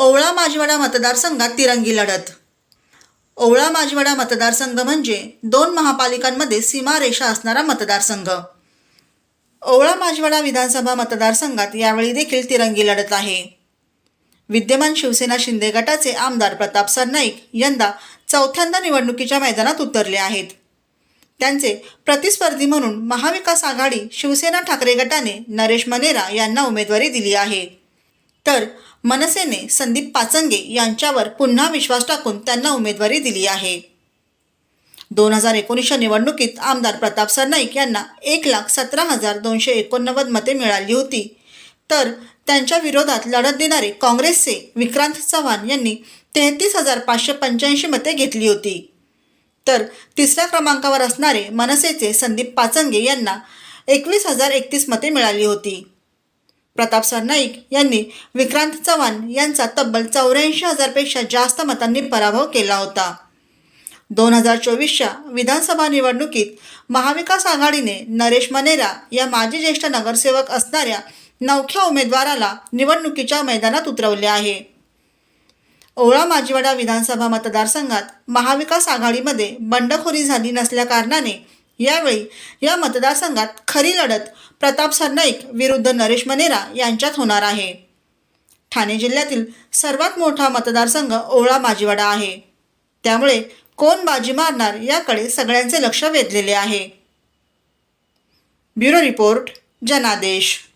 ओवळा माजवाडा मतदारसंघात तिरंगी लढत. ओवळा माजवाडा मतदारसंघ म्हणजे दोन महापालिकांमध्ये सीमारेषा असणारा मतदारसंघ. ओवळा माजवाडा विधानसभा मतदारसंघात यावेळी देखील तिरंगी लढत आहे. विद्यमान शिवसेना शिंदे गटाचे आमदार प्रताप सरनाईक यंदा चौथ्यांदा निवडणुकीच्या मैदानात उतरले आहेत. त्यांचे प्रतिस्पर्धी म्हणून महाविकास आघाडी शिवसेना ठाकरे गटाने नरेश मनेरा यांना उमेदवारी दिली आहे. तर मनसेने संदीप पाचंगे यांच्यावर पुन्हा विश्वास टाकून त्यांना उमेदवारी दिली आहे. दोन हजार एकोणीसच्या निवडणुकीत आमदार प्रताप सरनाईक यांना एक लाख सतरा हजार दोनशे एकोणनव्वद मते मिळाली होती. तर त्यांच्या विरोधात लढत देणारे काँग्रेसचे विक्रांत चव्हाण यांनी तेहतीस हजार पाचशे पंच्याऐंशी मते घेतली होती. तर तिसऱ्या क्रमांकावर असणारे मनसेचे संदीप पाचंगे यांना एकवीस हजार एकतीस मते मिळाली होती. प्रताप सरनाईक यांनी विक्रांत चव्हाण यांचा तब्बल चौऱ्याऐंशी हजारपेक्षा जास्त मतांनी पराभव केला होता. दोन हजार चोवीसच्या विधानसभा निवडणुकीत महाविकास आघाडीने नरेश मनेरा या माजी ज्येष्ठ नगरसेवक असणाऱ्या नवख्या उमेदवाराला निवडणुकीच्या मैदानात उतरवले आहे. ओळा माजीवाडा विधानसभा मतदारसंघात महाविकास आघाडीमध्ये बंडखोरी झाली नसल्याकारणाने यावेळी या मतदारसंघात खरी लढत प्रताप सरनाईक विरुद्ध नरेश मनेरा यांच्यात होणार आहे. ठाणे जिल्ह्यातील सर्वात मोठा मतदारसंघ ओळा माजीवाडा आहे. त्यामुळे कोण बाजी मारणार याकडे सगळ्यांचे लक्ष वेधलेले आहे. ब्युरो रिपोर्ट जनादेश.